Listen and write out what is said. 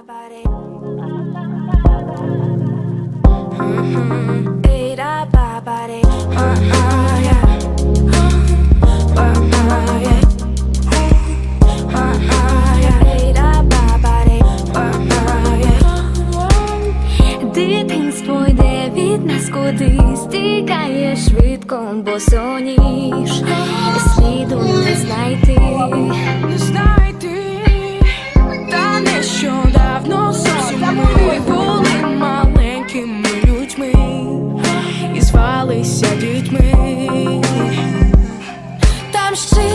Mm-hmm. Дитинство йде від нас кудись, тікає швидко, бо соніж сліду не знайти. I'm still